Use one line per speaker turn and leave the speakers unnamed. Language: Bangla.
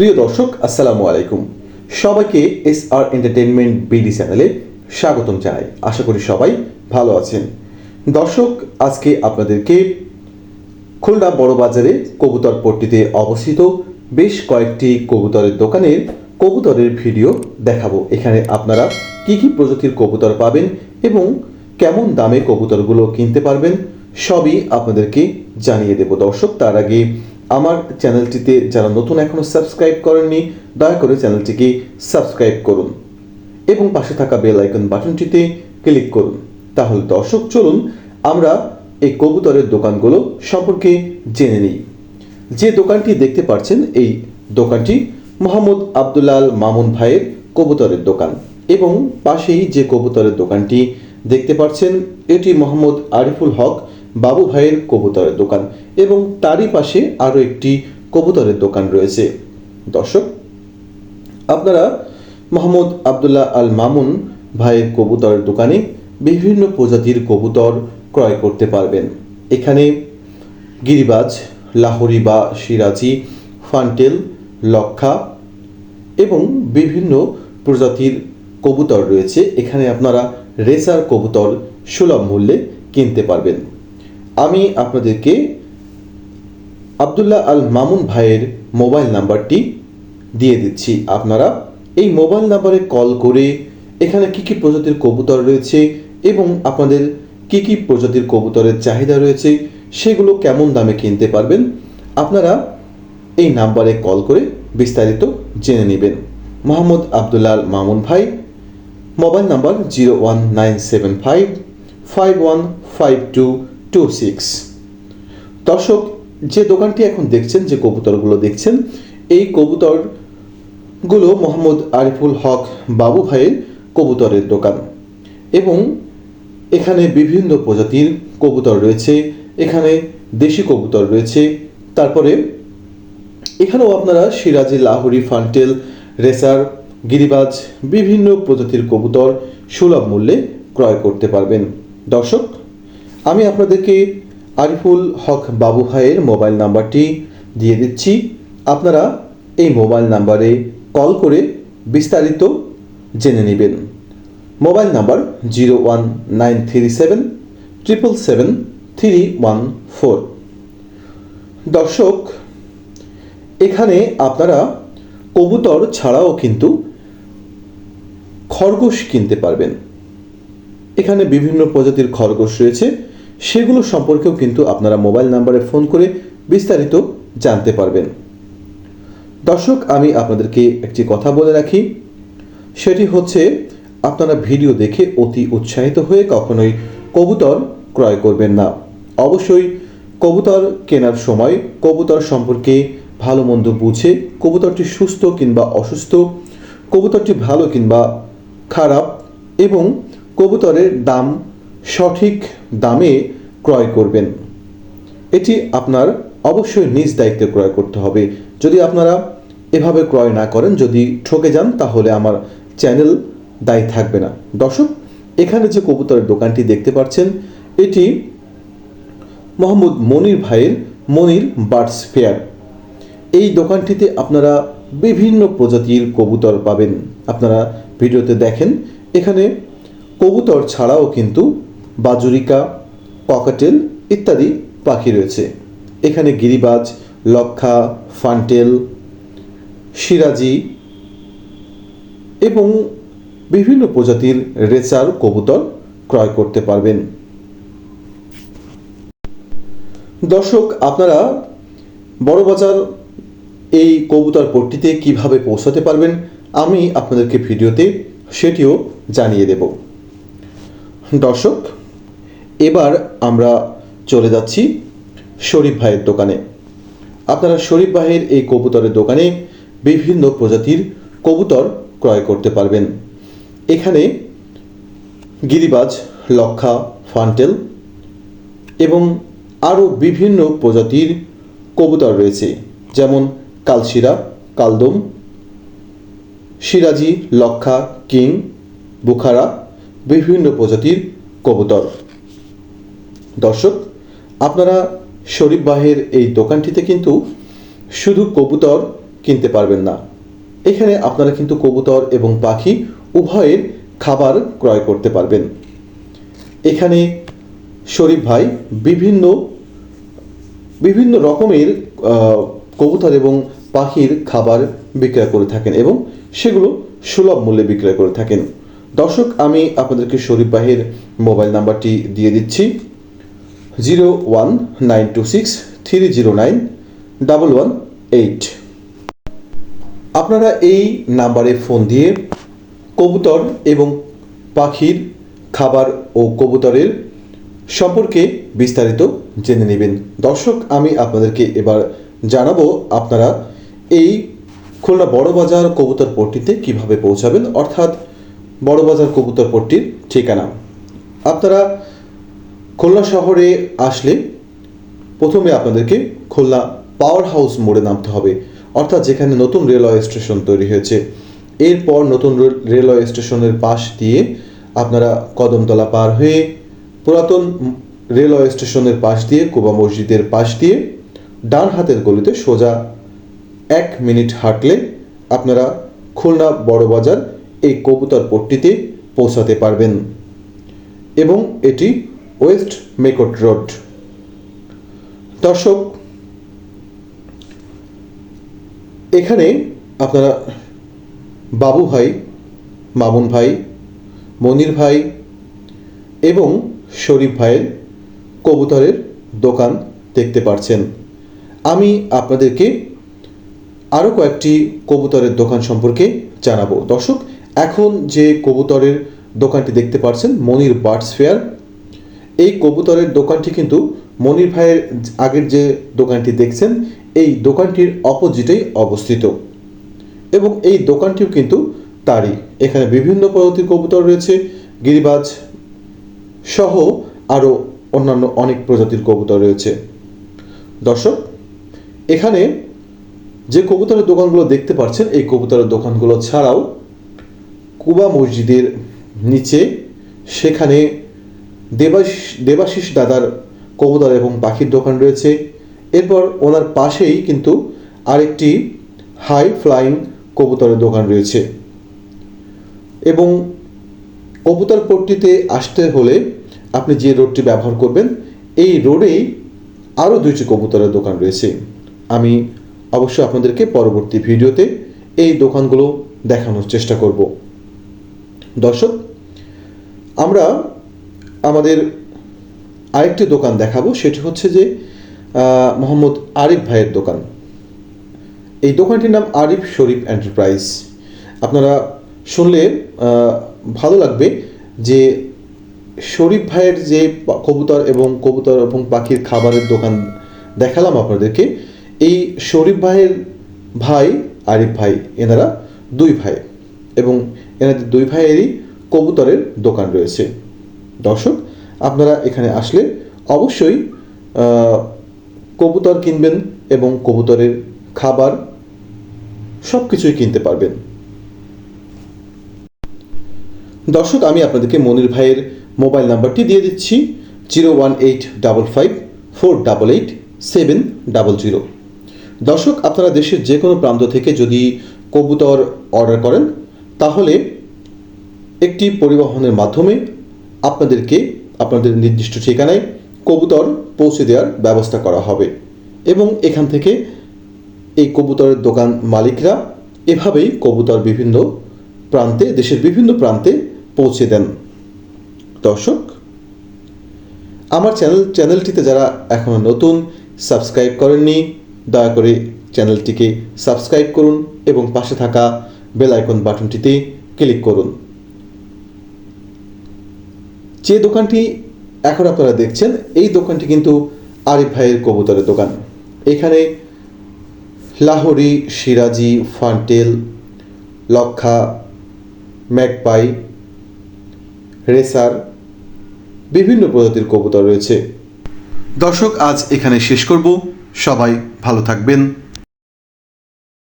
প্রিয় দর্শক, আসসালামু আলাইকুম। সবাইকে এস আর এন্টারটেনমেন্ট বিডি চ্যানেলে স্বাগতম জানাই। আশা করি সবাই ভালো আছেন। দর্শক, আজকে আপনাদেরকে খুলনা বড় বাজারে কবুতর পট্টিতে অবস্থিত বেশ কয়েকটি কবুতরের দোকানের কবুতরের ভিডিও দেখাবো। এখানে আপনারা কি কি প্রজাতির কবুতর পাবেন এবং কেমন দামে কবুতরগুলো কিনতে পারবেন, সবই আপনাদেরকে জানিয়ে দেব। দর্শক, তার আগে আমার চ্যানেলটিতে যারা নতুন এখনও সাবস্ক্রাইব করেননি, দয়া করে চ্যানেলটিকে সাবস্ক্রাইব করুন এবং পাশে থাকা বেল আইকন বাটনটিতে ক্লিক করুন। তাহলে দর্শক, চলুন আমরা এই কবুতরের দোকানগুলো সম্পর্কে জেনে নিই। যে দোকানটি দেখতে পাচ্ছেন, এই দোকানটি মোহাম্মদ আবদুল্লাল মামুন ভাইয়ের কবুতরের দোকান এবং পাশেই যে কবুতরের দোকানটি দেখতে পাচ্ছেন, এটি মোহাম্মদ আরিফুল হক বাবু ভাইয়ের কবুতরের দোকান এবং তারই পাশে আরও একটি কবুতরের দোকান রয়েছে। দর্শক, আপনারা মোহাম্মদ আবদুল্লাহ আল মামুন ভাইয়ের কবুতরের দোকানে বিভিন্ন প্রজাতির কবুতর ক্রয় করতে পারবেন। এখানে গিরিবাজ, লাহোরি বা সিরাজি, ফান্টেল, লক্ষা এবং বিভিন্ন প্রজাতির কবুতর রয়েছে। এখানে আপনারা রেসার কবুতর সুলভ মূল্যে কিনতে পারবেন। আমি আপনাদেরকে আবদুল্লাহ আল মামুন ভাইয়ের মোবাইল নাম্বারটি দিয়ে দিচ্ছি। আপনারা এই মোবাইল নাম্বারে কল করে এখানে কি কি প্রজাতির কবুতর রয়েছে এবং আপনাদের কি কি প্রজাতির কবুতরের চাহিদা রয়েছে সেগুলো কেমন দামে কিনতে পারবেন, আপনারা এই নাম্বারে কল করে বিস্তারিত জেনে নেবেন। মোহাম্মদ আবদুল্লাহ মামুন ভাই, mobile number zero one nine seven five five one five two two six দর্শক, যে দোকানটি এখন দেখছেন, যে কবুতরগুলো দেখছেন, এই কবুতরগুলো মোহাম্মদ আরিফুল হক বাবু ভাইয়ের কবুতরের দোকান। এবং এখানে বিভিন্ন প্রজাতির কবুতর রয়েছে, এখানে দেশি কবুতর রয়েছে। তারপরে এখানেও আপনারা সিরাজি লাহোরি ফান্টেল, রেসার, গিরিবাজ, বিভিন্ন প্রজাতির কবুতর সুলভ মূল্যে ক্রয় করতে পারবেন। দর্শক আমি আপনাদেরকে আরিফুল হক বাবু ভাইয়ের মোবাইল নাম্বারটি দিয়ে দিচ্ছি। আপনারা এই মোবাইল নাম্বারে কল করে বিস্তারিত জেনে নেবেন। Mobile number zero one nine three seven triple seven three one four. দর্শক, এখানে আপনারা কবুতর ছাড়াও কিন্তু খরগোশ কিনতে পারবেন। এখানে বিভিন্ন প্রজাতির খরগোশ রয়েছে। সেগুলো সম্পর্কেও কিন্তু আপনারা মোবাইল নাম্বারে ফোন করে বিস্তারিত জানতে পারবেন। দর্শক, আমি আপনাদেরকে একটি কথা বলে রাখি। সেটি হচ্ছে, আপনারা ভিডিও দেখে অতি উৎসাহিত হয়ে কখনোই কবুতর ক্রয় করবেন না। অবশ্যই, কবুতর কেনার সময় কবুতর সম্পর্কে ভালো মন্দ বুঝে কবুতরটি সুস্থ কিংবা অসুস্থ, কবুতরটি ভালো কিংবা খারাপ এবং কবুতরের দাম সঠিক দামে ক্রয় করবেন। এটি আপনার অবশ্যই নিজ দায়িত্বে ক্রয় করতে হবে। যদি আপনারা এভাবে ক্রয় না করেন, যদি ঠকে যান, তাহলে আমার চ্যানেল দায়ী থাকবে না। দর্শক, এখানে যে কবুতরের দোকানটি দেখতে পাচ্ছেন, এটি মোহাম্মদ মনির ভাইয়ের মনির বার্ডস ফেয়ার। এই দোকানটিতে আপনারা বিভিন্ন প্রজাতির কবুতর পাবেন। আপনারা ভিডিওতে দেখেন, এখানে কবুতর ছাড়াও কিন্তু বাজুরিকা, পকাটেল ইত্যাদি পাখি রয়েছে। এখানে গিরিবাজ, লক্ষা, ফান্টেল সিরাজি এবং বিভিন্ন প্রজাতির রেচার কবুতর ক্রয় করতে পারবেন। দর্শক, আপনারা বড়বাজার এই কবুতর পট্টিতে কীভাবে পৌঁছাতে পারবেন, আমি আপনাদেরকে ভিডিওতে সেটিও জানিয়ে দেব। দর্শক এবার আমরা চলে যাচ্ছি শরীফ ভাইয়ের দোকানে। আপনারা শরীফ ভাইয়ের এই কবুতরের দোকানে বিভিন্ন প্রজাতির কবুতর ক্রয় করতে পারবেন। এখানে গিরিবাজ, লক্ষা, ফান্টেল এবং আরও বিভিন্ন প্রজাতির কবুতর রয়েছে। যেমন কালশিরা, কালদম সিরাজি লক্ষা, কিং, বুখারা, বিভিন্ন প্রজাতির কবুতর। দর্শক, আপনারা শরীফ বাহের এই দোকানটিতে কিন্তু শুধু কবুতর কিনতে পারবেন না। এখানে আপনারা কিন্তু কবুতর এবং পাখি উভয়ের খাবার ক্রয় করতে পারবেন। এখানে শরীফ ভাই বিভিন্ন বিভিন্ন রকমের কবুতর এবং পাখির খাবার বিক্রয় করে থাকেন এবং সেগুলো সুলভ মূল্যে বিক্রয় করে থাকেন। দর্শক, আমি আপনাদেরকে শরীফ ভাইয়ের মোবাইল নাম্বারটি দিয়ে দিচ্ছি। Zero one nine two six three zero nine double one eight আপনারা এই নাম্বারে ফোন দিয়ে কবুতর এবং পাখির খাবার ও কবুতরের সম্পর্কে বিস্তারিত জেনে নেবেন। দর্শক, আমি আপনাদেরকে এবার জানাব আপনারা এই খুলনা বড়বাজার কবুতর পট্টিতে কীভাবে পৌঁছাবেন, অর্থাৎ বড়বাজার কবুতর পট্টির ঠিকানা। আপনারা খুলনা শহরে আসলে প্রথমে আপনাদেরকে খুলনা পাওয়ার হাউস মোড়ে নামতে হবে। অর্থাৎ যেখানে নতুন রেলওয়ে স্টেশন তৈরি হয়েছে। এরপর নতুন রেলওয়ে স্টেশনের পাশ দিয়ে আপনারা কদমতলা পার হয়ে পুরাতন রেলওয়ে স্টেশনের পাশ দিয়ে কুবা মসজিদের পাশ দিয়ে ডান হাতের গলিতে সোজা এক মিনিট হাঁটলে আপনারা খুলনা বড়বাজার এই কবুতর পট্টিতে পৌঁছাতে পারবেন। এবং এটি ওয়েস্ট মেকট রোড। দর্শক, এখানে আপনারা বাবু ভাই, মামুন ভাই, মনির ভাই এবং শরীফ ভাইয়ের কবুতরের দোকান দেখতে পাচ্ছেন আমি আপনাদেরকে আরও কয়েকটি কবুতরের দোকান সম্পর্কে জানাব। দর্শক, এখন যে কবুতরের দোকানটি দেখতে পাচ্ছেন মনির বার্ডস ফেয়ার এই কবুতরের দোকানটি কিন্তু মনির ভাইয়ের আগের যে দোকানটি দেখছেন, এই দোকানটির অপোজিটেই অবস্থিত। এবং এই দোকানটিও কিন্তু তারই। এখানে বিভিন্ন প্রজাতির কবুতর রয়েছে, গিরিবাজ সহ আরও অন্যান্য অনেক প্রজাতির কবুতর রয়েছে। দর্শক, এখানে যে কবুতরের দোকানগুলো দেখতে পাচ্ছেন, এই কবুতরের দোকানগুলো ছাড়াও কুবা মসজিদের নিচে সেখানে দেবাশিস দেবাশিস দাদার কবুতর এবং পাখির দোকান রয়েছে। এরপর ওনার পাশেই কিন্তু আরেকটি হাই ফ্লাইং কবুতরের দোকান রয়েছে। এবং কবুতর পট্টিতে আসতে হলে আপনি যে রোডটি ব্যবহার করবেন, এই রোডেই আরও দুইটি কবুতরের দোকান রয়েছে। আমি অবশ্যই আপনাদেরকে পরবর্তী ভিডিওতে এই দোকানগুলো দেখানোর চেষ্টা করব। দর্শক, আমরা আমাদের আরেকটি দোকান দেখাবো, সেটি হচ্ছে যে মোহাম্মদ আরিফ ভাইয়ের দোকান। এই দোকানটির নাম আরিফ শরীফ এন্টারপ্রাইজ। আপনারা শুনলে ভালো লাগবে যে, শরীফ ভাইয়ের যে কবুতর এবং কবুতর এবং পাখির খাবারের দোকান দেখালাম আপনাদেরকে। এই শরীফ ভাইয়ের ভাই, আরিফ ভাই, এনারা দুই ভাই এবং এনাদের দুই ভাইয়েরই কবুতরের দোকান রয়েছে। দর্শক, আপনারা এখানে আসলে অবশ্যই কবুতর কিনবেন এবং কবুতরের খাবার সব কিছুই কিনতে পারবেন। দর্শক, আমি আপনাদেরকে মনির ভাইয়ের মোবাইল নাম্বারটি দিয়ে দিচ্ছি, zero one eight double five four double eight seven double zero. দর্শক, আপনারা দেশের যে কোনো প্রান্ত থেকে যদি কবুতর অর্ডার করেন, তাহলে একটি পরিবহনের মাধ্যমে আপনাদেরকে আপনাদের নির্দিষ্ট ঠিকানায় কবুতর পৌঁছে দেওয়ার ব্যবস্থা করা হবে। এবং এখান থেকে এই কবুতরের দোকান মালিকরা এভাবেই কবুতর বিভিন্ন প্রান্তে, দেশের বিভিন্ন প্রান্তে পৌঁছে দেন। দর্শক, আমার চ্যানেল, চ্যানেলটিতে যারা এখনও নতুন, সাবস্ক্রাইব করেননি, দয়া করে চ্যানেলটিকে সাবস্ক্রাইব করুন এবং পাশে থাকা বেল আইকন বাটনটিতে ক্লিক করুন। যে দোকানটি এখন আপনারা দেখছেন, এই দোকানটি কিন্তু আরিফ ভাইয়ের কবুতরের দোকান। এখানে লাহোরি, সিরাজি, ফান্টেল, লক্ষা, ম্যাকপাই, রেসার বিভিন্ন প্রজাতির কবুতর রয়েছে। দর্শক, আজ এখানে শেষ করব। সবাই ভালো থাকবেন।